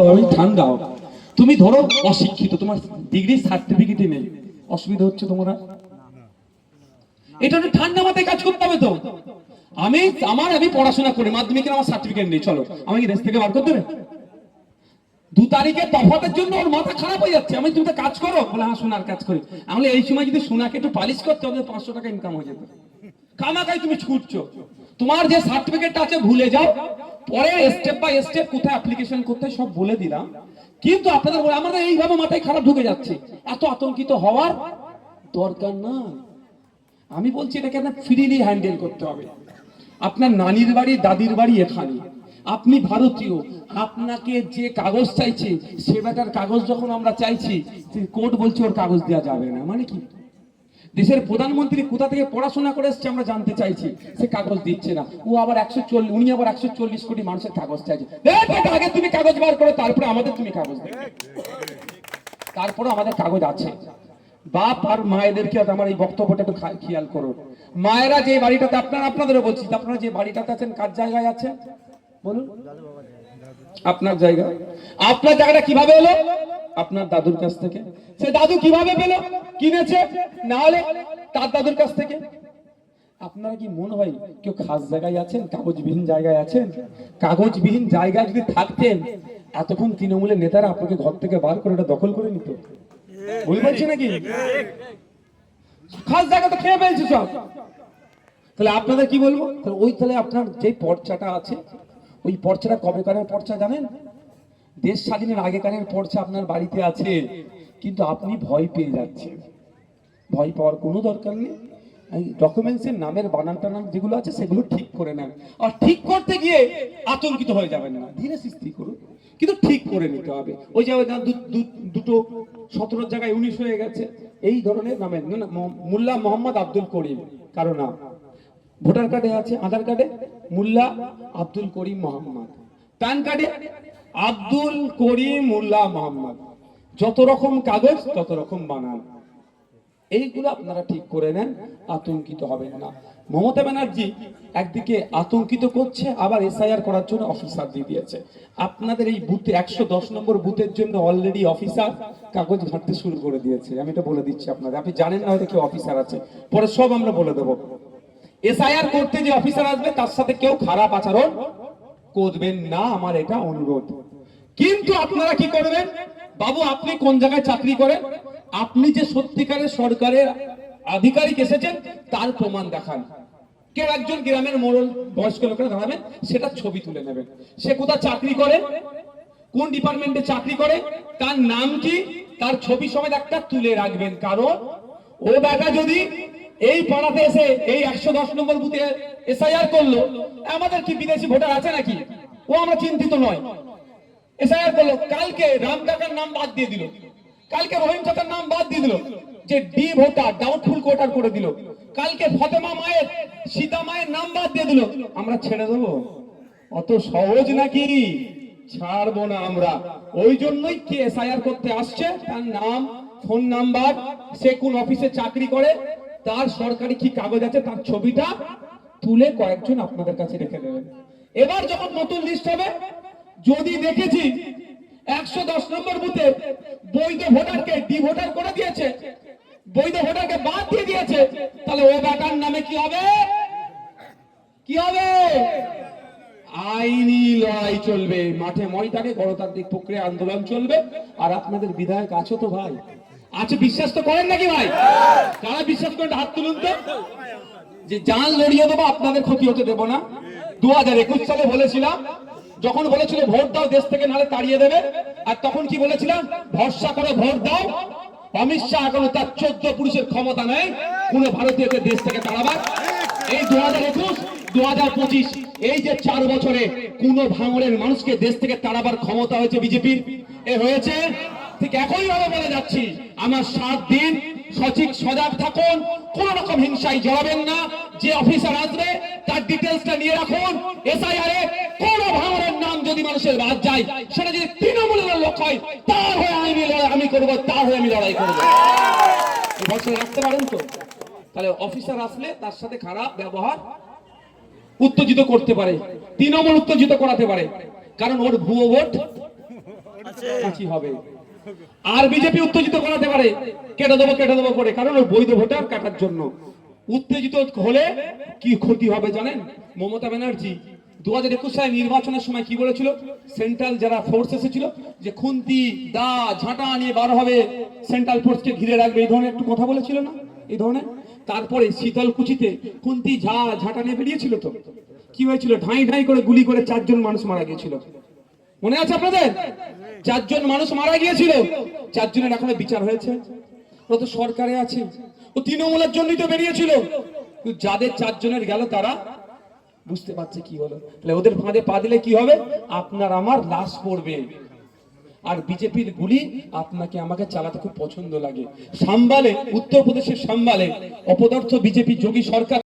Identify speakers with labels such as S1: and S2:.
S1: আবহাওয়া ঠান্ডা তুমি ধরো, অশিক্ষিত, তোমার ডিগ্রি সার্টিফিকেটই নেই। অসুবিধা হচ্ছে তোমরা এটা তো ঠান্ডা মাথায় কাজ করতে হবে তো। আমি, আমার, আমি পড়াশোনা করি, মাধ্যমিকের আমার সার্টিফিকেট নেই, চলো। আমাকে দেশ থেকে বার করতে দু তারিখে তফাতের জন্য ওর মাথা খারাপ হয়ে যাচ্ছে। আমি তুমি তো কাজ করো? বলে হ্যাঁ সোনার কাজ করি। আমি এই সময় যদি সোনাকে একটু পালিশ করতে হবে পাঁচশো টাকা ইনকাম হয়ে যেত। কামাকাই তুমি ছুটছো। তোমার যে সার্টিফিকেটটা আছে, ভুলে যাও। পরে স্টেপ বাই স্টেপ কোথায় অ্যাপ্লিকেশন করতে সব বলে দিলাম। কিন্তু আপনাদের বলে আমাদের এইভাবে মাথায় খারাপ ঢুকে যাচ্ছে। এত আতঙ্কিত হওয়ার দরকার না আমি বলছি, এটাকে আপনার ফ্রিলি হ্যান্ডেল করতে হবে। আপনার নানির বাড়ি, দাদির বাড়ি এখানে। আপনি ভারতীয়। আপনাকে যে কাগজ চাইছে, সে বেটার কাগজ যখন আমরা চাইছি কোর্ট বলছে, ওর কাগজ দেওয়া যাবে না। মানে কি? দেশের প্রধানমন্ত্রী কোথা থেকে পড়াশোনা করে এসছে আমরা জানতে চাইছি। সে কাগজ দিচ্ছে না। ও আবার একশো চল্লিশ উনি আবার একশো চল্লিশ কোটি মানুষের কাগজ চাইছে। আগে তুমি কাগজ বার করো, তারপরে আমাদের তুমি কাগজ দেবে। তারপরে আমাদের কাগজ আছে। বাপ আর মায়েদেরকে আমার এই বক্তব্যটা একটু খেয়াল করুন। মায়েরা যে বাড়িটাতে, আপনারা আপনাদেরও বলছি, আপনারা যে বাড়িটাতে আছেন, কার জায়গায় আছে বলুন। আপনার জায়গা। আপনার জায়গাটা কীভাবে এলো? আপনার দাদুর কাছ থেকে। সে দাদু কীভাবে পেল? কিনেছে? না হলে তার দাদুর কাছ থেকে। আপনারা কি মনে হয় কেউ খাস জায়গায় আছেন? কাগজবিহীন জায়গায় আছেন? কাগজবিহীন জায়গায় যদি থাকতেন, এতক্ষণ তৃণমূলের নেতারা আপনাকে ঘর থেকে বার করে এটা দখল করে নিত। ভুল বলছি নাকি? খাস জায়গা তো খেয়ে ফেলছে সব। তাহলে আপনাদের কি বলব? ওই তাহলে আপনার যে পর্চাটা আছে ওই পর্চাটা কবে কারের পর্চা জানেন? দেশ স্বাধীনের আগেকারের পর্চা আপনার বাড়িতে আছে, কিন্তু আপনি ভয় পেয়ে যাচ্ছেন। ভয় পাওয়ার কোনো দরকার নেই। ডকুমেন্টসের নামের বানান টানান যেগুলো আছে, সেগুলো ঠিক করে নেন। আর ঠিক করতে গিয়ে আতঙ্কিত হয়ে যাবেন না। ধীরে সৃষ্টি করুন। কিন্তু ঠিক করে নিতে হবে। ওই যে ওই না দু- দু- দুটো সতেরো জায়গায় উনিশ হয়ে গেছে। এই ধরনের নামের মোল্লা মোহাম্মদ আব্দুল করিম, কারও নাম। ভোটার কার্ডে আছে, আধার কার্ডে মোল্লা আব্দুল করিম মোহাম্মদ। প্যান কার্ডে আব্দুল করিম মোল্লা মোহাম্মদ। যত রকম কাগজ, তত রকম বানান। এইগুলো আপনারা ঠিক করে নেন, আতঙ্কিত হবেন না। মমতা ব্যানার্জি একদিকে আতঙ্কিত করছে, আবার এসআইআর করার জন্য অফিসার দিয়ে দিয়েছে। আপনাদের এই বুথে, একশো দশ নম্বর বুথের জন্য অলরেডি অফিসার কাগজ ঘাঁটতে শুরু করে দিয়েছে। আমি এটা বলে দিচ্ছি আপনাদের। আপনি জানেন না হয়তো কেউ অফিসার আছে। পরে সব আমরা বলে দেবো। এসআইআর করতে যে অফিসার আসবে, তার সাথে কেউ খারাপ আচরণ করবেন না, আমার এটা অনুরোধ। কিন্তু আপনারা কি করবেন? বাবু, আপনি কোন জায়গায় চাকরি করেন? আপনি যে সত্যিকারের সরকারের আধিকারিক এসেছেন, তার প্রমাণ দেখান। কেউ একজন গ্রামের মোড়ল, বয়স্ক লোকেরা দাঁড়াবেন, সেটা ছবি তুলে নেবেন। সে কোথায় চাকরি করে? কোন ডিপার্টমেন্টে চাকরি করে? তার নাম কি? তার ছবি সমেত একটা তুলে রাখবেন। কারণ ও বেটা যদি এই পাড়াতে এসে এই একশো দশ নম্বর বুথে এসআইআর করল। আমাদের কি বিদেশি ভোটার আছে নাকি? ও আমরা চিন্তিত নয়। এসআইআর করল। কালকে রাম কাকার নাম বাদ দিয়ে দিল। কালকে রহিম চাচার নাম বাদ দিয়ে দিল যে ডি ভোটার ডাউটফুল কোটার করে দিল। কালকে ফতেমা মায়ের, সীতা মায়ের নাম বাদ দিয়ে দিল। আমরা ছেড়ে দেবো? অত সহজ নাকি? ছাড়বো না আমরা। ওই জন্যই কে এসআইআর করতে আসছে? তার নাম, ফোন নাম্বার, সে কোন অফিসে চাকরি করে তার সরকারি কি কাগজ আছে তার ছবিটা তুলে কয়েকজন আপনাদের কাছে রেখে দেবেন। এবার যখন নতুন লিস্ট হবে, যদি দেখেছি একশো দশ নম্বর বুথে বৈধ ভোটারকে ডি ভোটার করে দিয়েছে, বৈধ ভোটারকে বাদ দিয়ে দিয়েছে, তাহলে ও বেটার নামে কি হবে? কি হবে? আইনি লড়াই চলবে। মাঠে ময়দানে গণতান্ত্রিক প্রক্রিয়া আন্দোলন চলবে। আর আপনাদের বিধায়ক আছো তো ভাই? আছে বিশ্বাস তো করেন নাকি ভাই? যারা বিশ্বাস করেন হাত তুলুন তো। যে জান লড়িয়ে দেবো, আপনাদের ক্ষতি হতে দেবো না। দু হাজার একুশ সালে বলেছিলাম, যখন বলেছিল ভোট দাও, দেশ থেকে নালে তাড়িয়ে দেবে। আর তখন কি বলেছিলাম? ভরসা করে ভোট দাও। অমিত শাহ এখনও তার চোদ্দ পুরুষের ক্ষমতা নেই। কোন ভারতীয়কে দেশ থেকে তাড়াবার। এই দু হাজার একুশ, দু হাজার পঁচিশ, এই যে চার বছরে কোন ভাঙড়ের মানুষকে দেশ থেকে তাড়াবার ক্ষমতা হয়েছে বিজেপির। এ হয়েছে ঠিক একই ভাবে বলে যাচ্ছি আমার সাত দিন সঠিক সজাগ থাকুন কোন রকম হিংসায় জড়াবেন না যে অফিসার আসবে তার ডিটেলসটা নিয়ে রাখুন এসআইআর এ কোন ভাঙরের নাম যদি মানুষের বাদ যায় সেটা যদি তৃণমূলের লোক হয় তার হয়ে আমি লড়াই আমি করব তার হয়ে আমি লড়াই করব। ভরসা রাখতে পারেন তো? তাহলে অফিসার আসলে তার সাথে খারাপ ব্যবহার উত্তেজিত করতে পারে তৃণমূল উত্তেজিত করাতে পারে কারণ ওর ভুয়ো ভোট হবে। আর বিজেপি উত্তেজিত করাতে পারে, কেটে দেবো কেটে দেবো করে। কারণ ওই বৈধ ভোটার কাটার জন্য। উত্তেজিত হলে কি ক্ষতি হবে জানেন? মমতা ব্যানার্জি দু হাজার একুশ সালে নির্বাচনের সময় কি বলেছিল? সেন্ট্রাল যারা ফোর্স এসেছিল, যে খুন্তি, দা, ঝাঁটা নিয়ে বার হবে সেন্ট্রাল ফোর্সকে ঘিরে রাখবে, এই ধরনের একটু কথা বলেছিল না? এই ধরনের? তারপরে শীতল কুচিতে খুন্তি, ঝা, ঝাঁটা নিয়ে বেরিয়েছিল তো। কি হয়েছিল? ঢাই ঢাই করে গুলি করে চারজন মানুষ মারা গিয়েছিল। মনে আছে আপনাদের? চারজন মানুষ মারা গিয়েছিল। চারজনের এখনও বিচার হয়েছে। ও তো সরকারে আছে। ও তৃণমূলের জন্যই তো বেরিয়েছিল। যাদের চারজনের গেল, তারা বুঝতে পারছে কি হলো। তাহলে ওদের ফাঁদে পা দিলে কি হবে? আপনার আমার লাশ পড়বে। আর বিজেপির গুলি আপনাকে আমাকে চালাতে খুব পছন্দ লাগে। সাম্বালে, উত্তরপ্রদেশের সাম্বালে, অপদার্থ বিজেপি যোগী সরকার